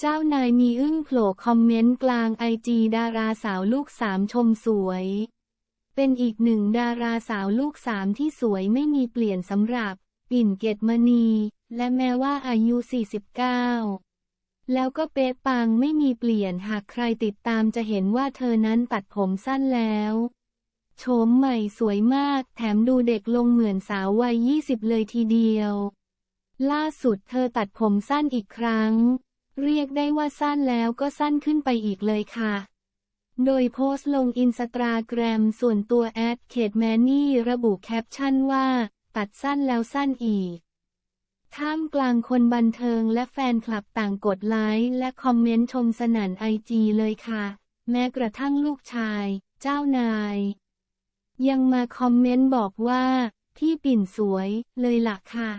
เจ้านายมีอึ้งโผล่คอมเมนต์กลางไอจีดาราสาวลูกสามชมสวย เป็นอีกหนึ่งดาราสาวลูกสามที่สวยไม่มีเปลี่ยนสำหรับ ปิ่นเกตมณี และแม้ว่าอายุ 49 แล้วก็เป๊ะปังไม่มีเปลี่ยนหากใครติดตามจะเห็นว่าเธอนั้นตัดผมสั้นแล้วโฉมใหม่สวยมาก แถมดูเด็กลงเหมือนสาววัย 20 เลยทีเดียว ล่าสุดเธอตัดผมสั้นอีกครั้ง เรียกได้ว่าสั้นแล้วก็สั้นขึ้นไปอีกเลยค่ะ โดยโพสต์ลงอินสตาแกรมส่วนตัวแอดเขตแมนนี่ระบุแคปชั่นว่า ตัดสั้นแล้วสั้นอีก ท่ามกลางคนบันเทิงและแฟนคลับต่างกดไลค์และคอมเมนต์ชมสนั่นไอจีเลยค่ะ แม้กระทั่งลูกชาย เจ้านาย ยังมาคอมเมนต์บอกว่า พี่ปิ่นสวยเลยล่ะค่ะ